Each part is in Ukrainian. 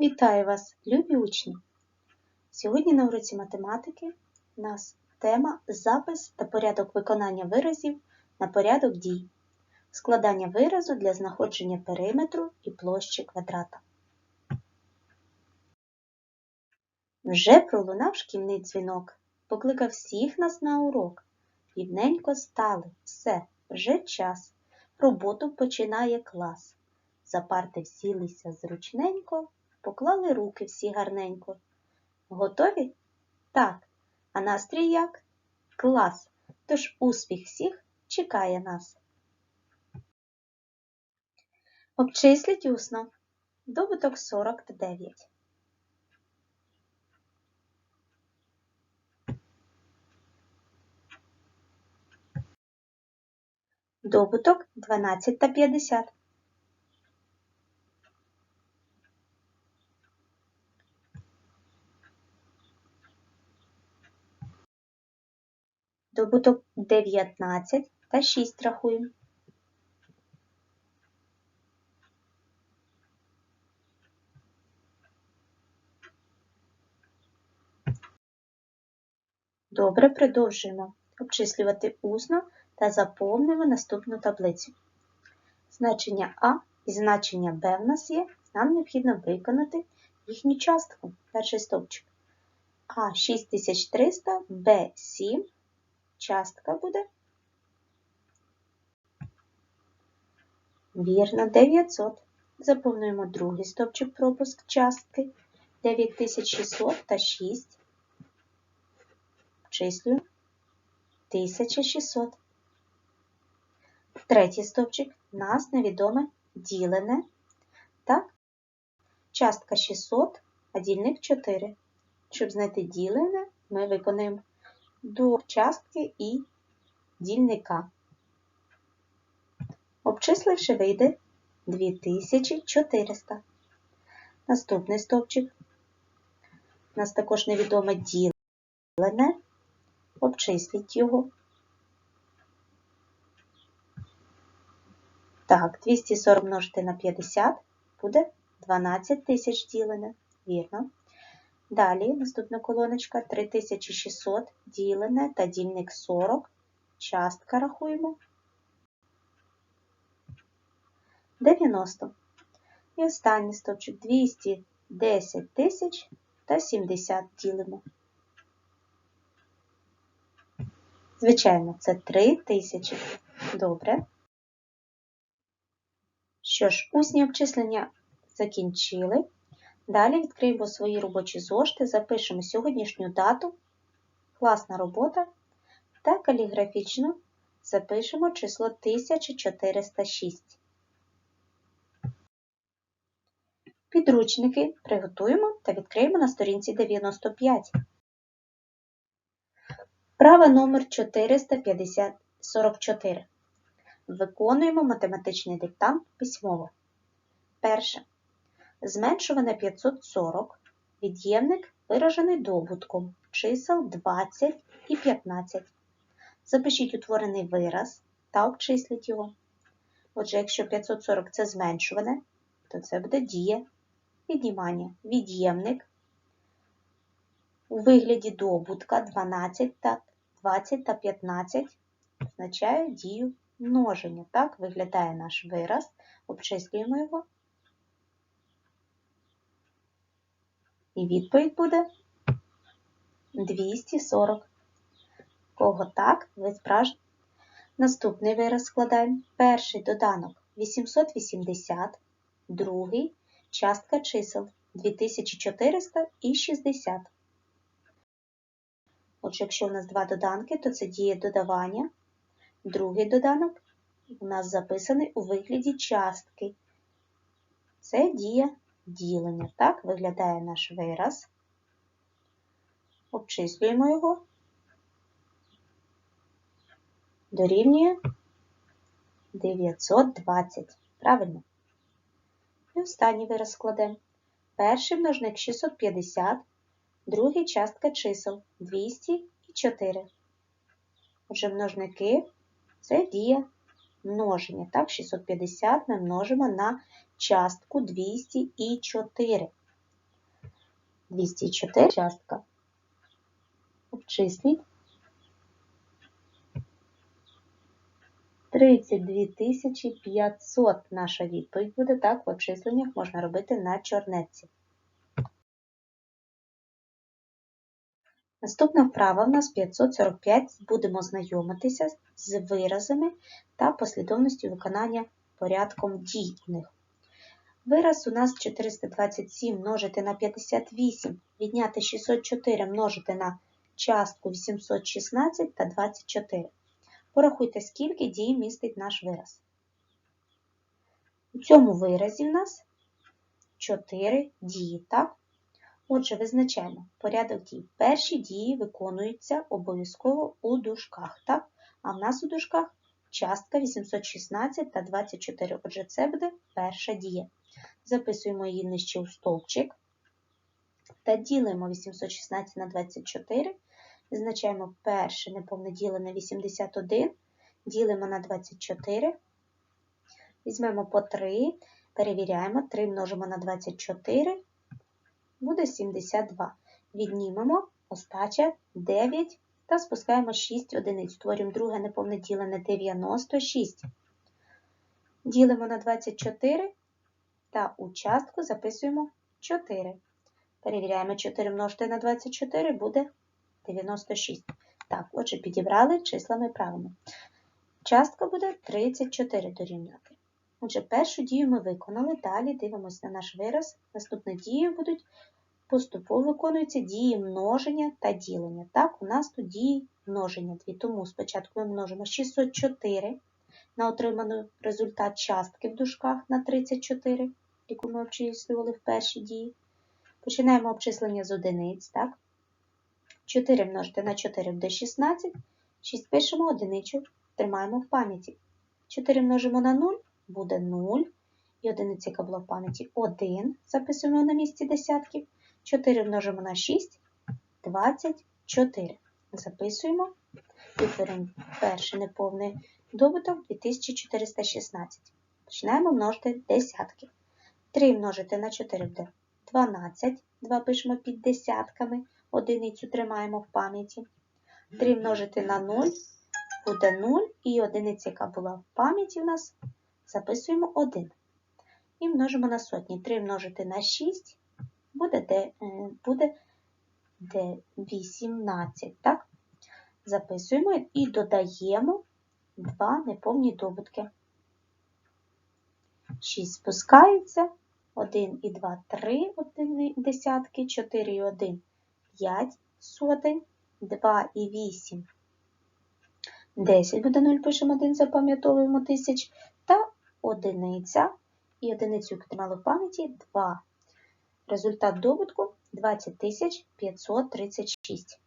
Вітаю вас, любі учні! Сьогодні на уроці математики у нас тема запис та порядок виконання виразів на порядок дій, складання виразу для знаходження периметру і площі квадрата. Вже пролунав шкільний дзвінок, покликав всіх нас на урок. Рівненько стали, все, вже час. Роботу починає клас. За парти всілися зручненько, поклали руки всі гарненько. Готові? Так. А настрій як? Клас. Тож успіх всіх чекає нас. Обчисліть усно. Добуток 49. Добуток 12 та 50. Добуток 19 та 6 рахуємо. Добре, продовжуємо обчислювати усно та заповнюємо наступну таблицю. Значення А і значення Б в нас є, нам необхідно виконати їхню частку, перший стовпчик. А 6300, Б 7, частка буде. Вірно, 900. Заповнюємо другий стовпчик пропуск частки 9600 та 6. Обчислюємо 1600. Третій стовпчик нас невідоме ділене. Так? Частка 600, а дільник 4. Щоб знайти ділене, ми виконуємо до частки і дільника. Обчисливши, вийде 2400. Наступний стовпчик. У нас також невідоме ділене. Обчисліть його. Так, 240 множити на 50 буде 12 тисяч ділене. Вірно. Далі наступна колоночка 3600 ділене та дільник 40. Частка рахуємо. 90. І останній стовпчик 210 тисяч та 70 ділимо. Звичайно, це 3 тисячі. Добре. Що ж, усні обчислення закінчили. Далі відкриємо свої робочі зошити, запишемо сьогоднішню дату, класна робота та каліграфічно запишемо число 1406. Підручники приготуємо та відкриємо на сторінці 95. Права номер 444. Виконуємо математичний диктант письмово. Перше. Зменшуване 540. Від'ємник виражений добутком чисел 20 і 15. Запишіть утворений вираз та обчисліть його. Отже, якщо 540 це зменшуване, то це буде дія віднімання. Від'ємник у вигляді добутка 12 та 20 та 15 означає дію множення. Так виглядає наш вираз. Обчислюємо його. І відповідь буде 240. Кого так, ви справжні. Наступний вираз складаємо. Перший доданок 880, другий частка чисел 2400 і 60. Отже, якщо у нас два доданки, то це діє додавання. Другий доданок у нас записаний у вигляді частки. Це дія ділення. Так виглядає наш вираз. Обчислюємо його. Дорівнює 920. Правильно? І останній вираз складемо. Перший множник 650, другий частка чисел 200 і 4. Отже, множники це дія множення. Так, 650 ми множимо на частку 204. 204 частка. Обчисліть. 32 500 наша відповідь буде. Так, в обчисленнях можна робити на чорнетці. Наступна вправа в нас 545. Будемо знайомитися з виразами та послідовністю виконання порядком дій у них. Вираз у нас 427 множити на 58, відняти 604 множити на частку 816 та 24. Порахуйте, скільки дій містить наш вираз. У цьому виразі в нас 4 дії, так? Отже, визначаємо порядок дій. Перші дії виконуються обов'язково у дужках, так? А в нас у дужках частка 816 та 24. Отже, це буде перша дія. Записуємо її нижче у стовпчик та ділимо 816 на 24. Визначаємо перше неповне ділене 81, ділимо на 24. Візьмемо по 3, перевіряємо, 3 множимо на 24, буде 72. Віднімемо остача 9 та спускаємо 6 одиниць. Створюємо друге неповне ділене 96. Ділимо на 24 та у частку записуємо 4. Перевіряємо 4 множити на 24 буде 96. Так, отже, підібрали числами правильно. Частка буде 34 дорівнювати. Отже, першу дію ми виконали, далі дивимося на наш вираз. Наступні дії будуть поступово виконуються дії множення та ділення. Так, у нас тут дії множення дві. Тому спочатку ми множимо 604 на отриманий результат частки в дужках на 34, яку ми обчислювали в першій дії. Починаємо обчислення з одиниць. так? 4 множити на 4 буде 16. 6 пишемо одиничу, тримаємо в пам'яті. 4 множимо на 0 буде 0. І одиниця, яка була в пам'яті 1. Записуємо на місці десятків. 4 множимо на 6 24. Записуємо. Підберемо перший неповний добуток 2416. Починаємо множити десятки. 3 множити на 4 буде 12. 2 пишемо під десятками. Одиницю тримаємо в пам'яті. 3 множити на 0 буде 0. І одиниця, яка була в пам'яті у нас, записуємо 1. І множимо на сотні. 3 множити на 6 буде де, буде де 18. Так? Записуємо і додаємо два неповні добутки. 6 спускається, 1 і 2 3 десятки, 4 і 1 5 сотень, 2 і 8 10 буде 0, пишемо 1, запам'ятовуємо тисяч, та одиниця, і одиницю, яку в пам'яті 2. Результат добутку 20 536.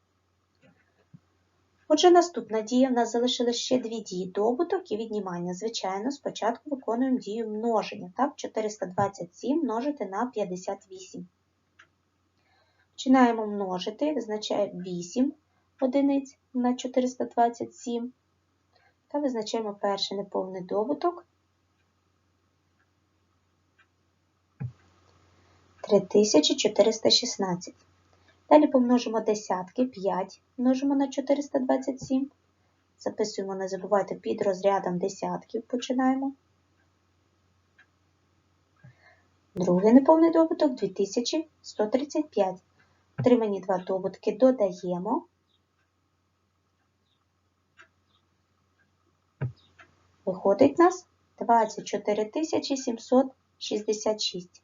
Отже, наступна дія. В нас залишилось ще дві дії добуток і віднімання. Звичайно, спочатку виконуємо дію множення. Так, 427 множити на 58. Починаємо множити, визначає 8 одиниць на 427. Та визначаємо перший неповний добуток 3416. Далі помножимо десятки, 5 множимо на 427. Записуємо, не забувайте, під розрядом десятків починаємо. Другий неповний добуток 2135. Отримані два добутки додаємо. Виходить у нас 24 766.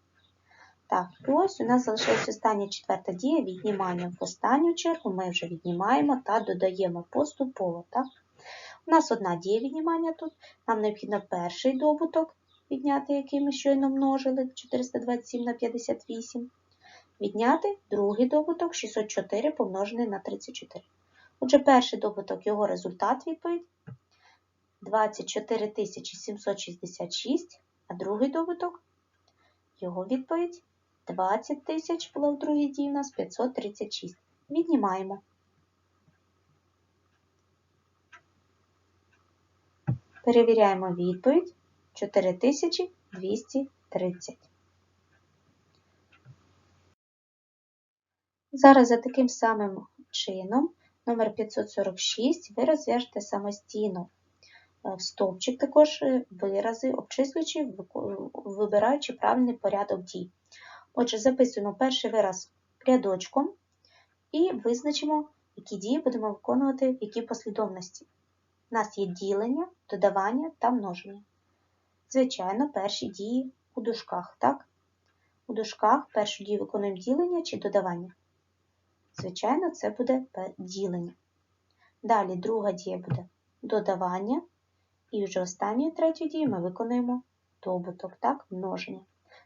Так, ось у нас залишилась остання четверта дія віднімання. В останню чергу ми вже віднімаємо та додаємо поступово. Так? У нас одна дія віднімання тут. Нам необхідно перший добуток відняти, який ми щойно множили 427 на 58. Відняти другий добуток 604 помножений на 34. Отже, перший добуток його результат відповідь 24 766, а другий добуток його відповідь 20 тисяч було в другій дії у нас 536. Віднімаємо. Перевіряємо відповідь 4230. Зараз за таким самим чином номер 546 ви розв'яжете самостійно. Е, В стовпчик також е, вирази, обчислюючи, вибираючи правильний порядок дій. Отже, записуємо перший вираз рядочком і визначимо, які дії будемо виконувати в якій послідовності. У нас є ділення, додавання та множення. Звичайно, перші дії у дужках, так? У дужках першу дію виконуємо ділення чи додавання. Звичайно, це буде ділення. Далі друга дія буде додавання. І вже останньою третю дію ми виконуємо добуток, так, множення.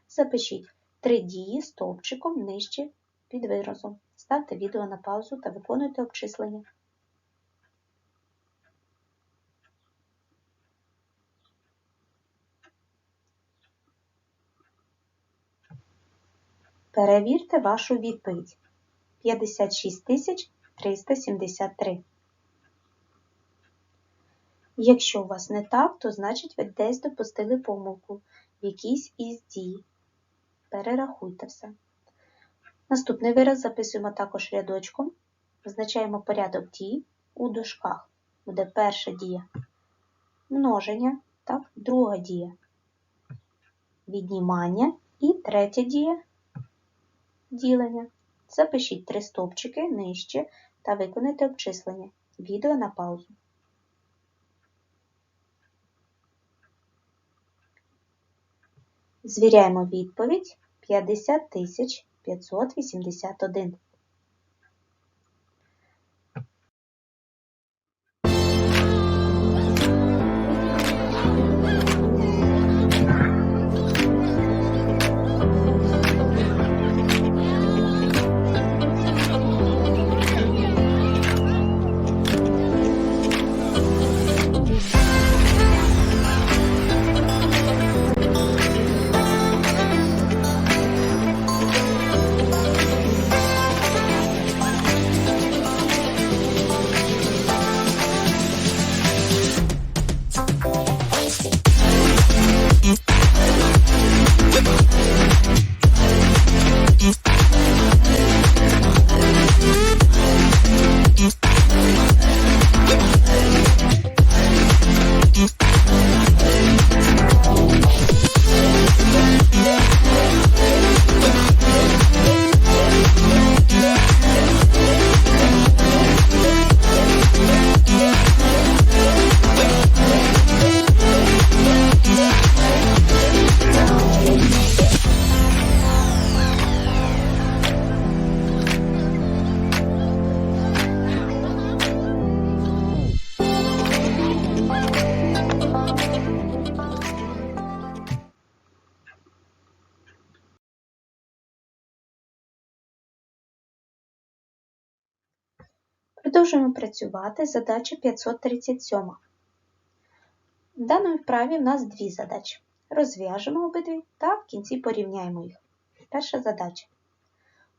Запишіть три дії стовпчиком нижче під виразом. Ставте відео на паузу та виконуйте обчислення. Перевірте вашу відповідь. 56 373. Якщо у вас не так, то значить ви десь допустили помилку в якійсь із дій. Перерахуйте все. Наступний вираз записуємо також рядочком. Визначаємо порядок дій у дужках. Буде перша дія множення, так, друга дія віднімання і третя дія ділення. Запишіть три стовпчики нижче та виконайте обчислення. Відео на паузу. Звіряємо відповідь 50 тисяч 581. Продовжуємо працювати. Задача 537. В даному вправі в нас дві задачі. Розв'яжемо обидві та в кінці порівняємо їх. Перша задача.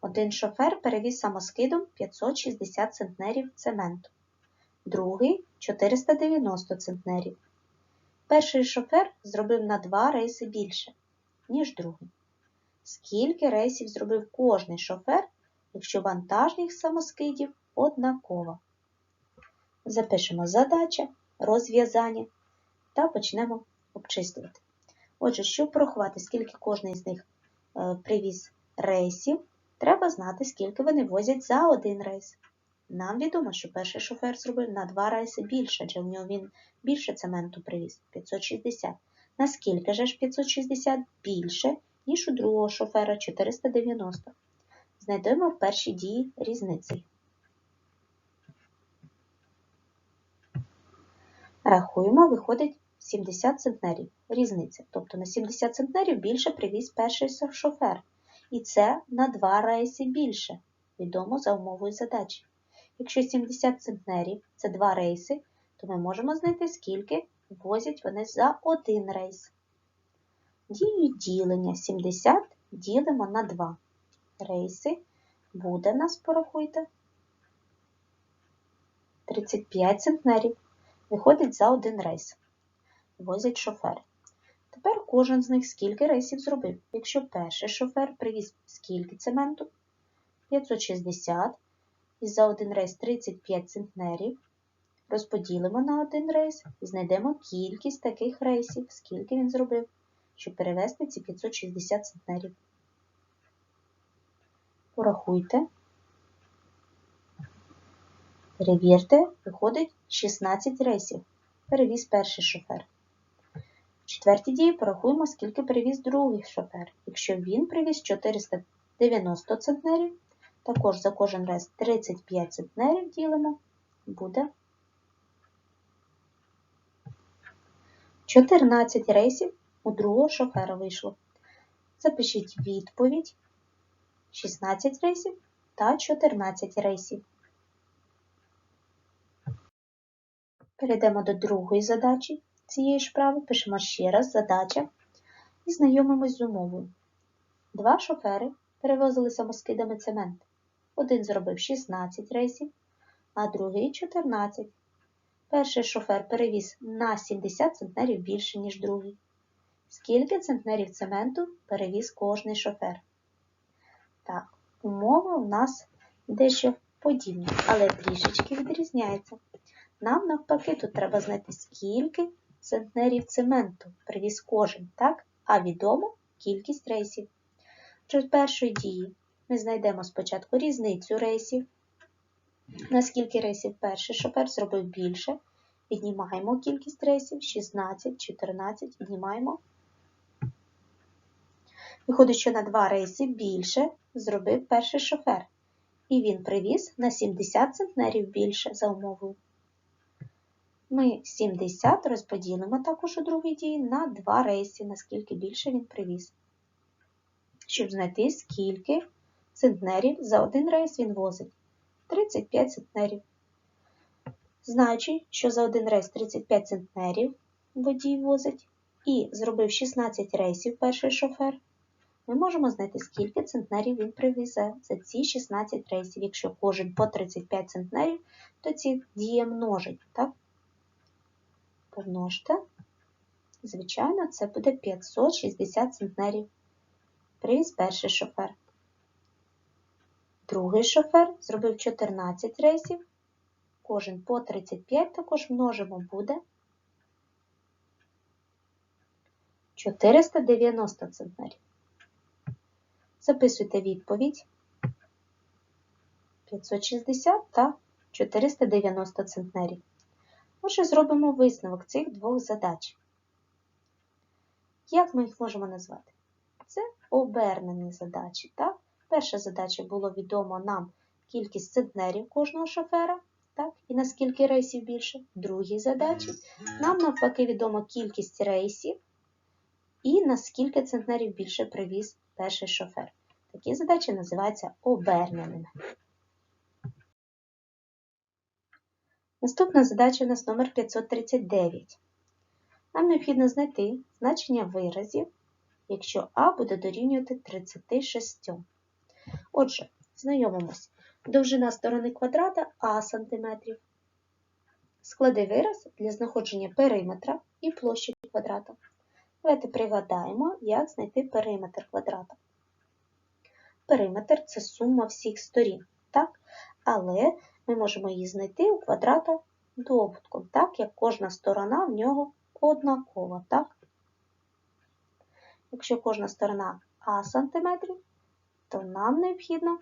Один шофер перевіз самоскидом 560 центнерів цементу, другий 490 центнерів. Перший шофер зробив на два рейси більше, ніж другий. Скільки рейсів зробив кожний шофер, якщо вантажних самоскидів однаково? Запишемо задача, розв'язання та почнемо обчислювати. Отже, щоб порахувати, скільки кожний з них е, привіз рейсів, треба знати, скільки вони возять за один рейс. Нам відомо, що перший шофер зробив на два рейси більше, адже в нього він більше цементу привіз 560. Наскільки же ж 560 більше, ніж у другого шофера 490? Знайдемо в першій дії різниці. Рахуємо, виходить 70 центнерів. Різниця. Тобто на 70 центнерів більше привіз перший шофер. І це на два рейси більше. Відомо за умовою задачі. Якщо 70 центнерів це два рейси, то ми можемо знайти, скільки возять вони за один рейс. Дію ділення 70 ділимо на 2 рейси. Буде нас, порахуйте, 35 центнерів. Виходить за один рейс. Возять шофери. Тепер кожен з них скільки рейсів зробив. Якщо перший шофер привіз скільки цементу, 560 і за один рейс 35 центнерів. Розподілимо на один рейс і знайдемо кількість таких рейсів, скільки він зробив, щоб перевести ці 560 центнерів. Порахуйте. Перевірте, виходить 16 рейсів. Перевіз перший шофер. В четвертій дії порахуємо, скільки перевіз другий шофер. Якщо він привіз 490 центнерів, також за кожен рейс 35 центнерів ділимо, буде 14 рейсів у другого шофера вийшло. Запишіть відповідь 16 рейсів та 14 рейсів. Перейдемо до другої задачі цієї ж вправи. Пишемо ще раз задача і знайомимось з умовою. Два шофери перевозили самоскидами цемент. Один зробив 16 рейсів, а другий 14. Перший шофер перевіз на 70 центнерів більше, ніж другий. Скільки центнерів цементу перевіз кожний шофер? Так, умова у нас дещо подібна, але трішечки відрізняється. Нам навпаки тут треба знайти, скільки центнерів цементу привіз кожен, так? а відомо кількість рейсів. При першої дії ми знайдемо спочатку різницю рейсів. Наскільки рейсів перший шофер зробив більше, віднімаємо кількість рейсів 16, 14, віднімаємо. Виходить, що на два рейси більше зробив перший шофер. І він привіз на 70 центнерів більше за умовою. Ми 70 розподілимо також у другій дії на два рейси, наскільки більше він привіз. Щоб знайти, скільки центнерів за один рейс він возить. 35 центнерів. Знаючи, що за один рейс 35 центнерів водій возить, і зробив 16 рейсів перший шофер, ми можемо знайти, скільки центнерів він привезе за ці 16 рейсів. Якщо кожен по 35 центнерів, то ці дії множить, так? Помножте. Звичайно, це буде 560 центнерів. Привіз перший шофер. Другий шофер зробив 14 рейсів. Кожен по 35 також множимо буде 490 центнерів. Записуйте відповідь 560 та 490 центнерів. Отже, зробимо висновок цих двох задач. Як ми їх можемо назвати? Це обернені задачі. Так? Перша задача було відомо нам кількість центнерів кожного шофера, так? і наскільки рейсів більше. В другій задачі нам навпаки відомо кількість рейсів і наскільки центнерів більше привіз перший шофер. Такі задачі називаються оберненими. Наступна задача у нас номер 539. Нам необхідно знайти значення виразів, якщо А буде дорівнювати 36. Отже, знайомимось. Довжина сторони квадрата А сантиметрів. Склади вираз для знаходження периметра і площі квадрата. Давайте пригадаємо, як знайти периметр квадрата. Периметр це сума всіх сторін, так? але ми можемо її знайти у квадрата добутком, так як кожна сторона в нього однакова. так? Якщо кожна сторона А сантиметрів, то нам необхідно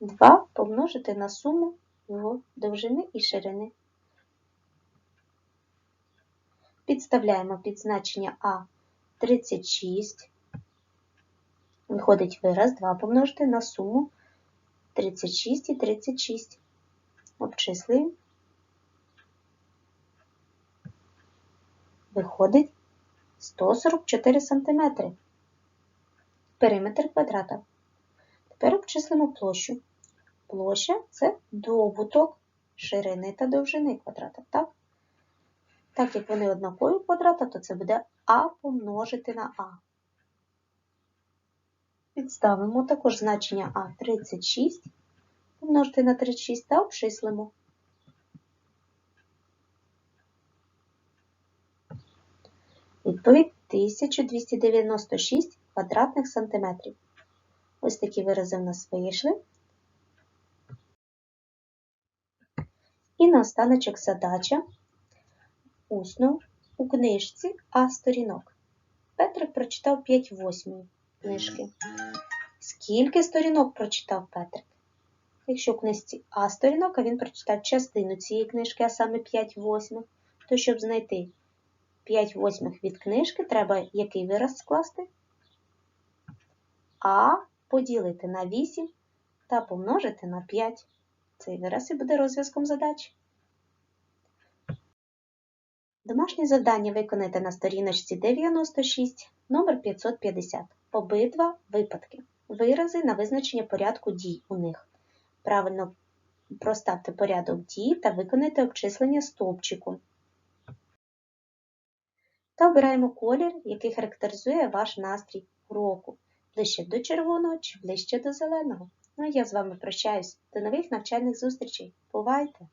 2 помножити на суму його довжини і ширини. Підставляємо під значення А 36. Виходить вираз 2 помножити на суму 36 і 36. Обчислюємо. Виходить 144 см. Периметр квадрата. Тепер обчислимо площу. Площа це добуток ширини та довжини квадрата. Так? Так як вони однакові квадрата, то це буде А помножити на А. Підставимо також значення А 36, помножити на 36 та обчислимо. Відповідь 1296 квадратних сантиметрів. Ось такі вирази в нас вийшли. І наостаночок задача усно у книжці А сторінок. Петрик прочитав 5 восьмої книжки. Скільки сторінок прочитав Петрик? Якщо в книжці А сторінок, а він прочитав частину цієї книжки, а саме 5 восьмих, то щоб знайти 5 восьмих від книжки, треба який вираз скласти? А поділити на 8 та помножити на 5. Цей вираз і буде розв'язком задачі. Домашнє завдання виконайте на сторіночці 96, номер 550. Обидва випадки. Вирази на визначення порядку дій у них. Правильно проставте порядок дій та виконайте обчислення стовпчику. Та обираємо колір, який характеризує ваш настрій уроку. Ближче до червоного чи ближче до зеленого. Ну а я з вами прощаюсь. До нових навчальних зустрічей. Бувайте!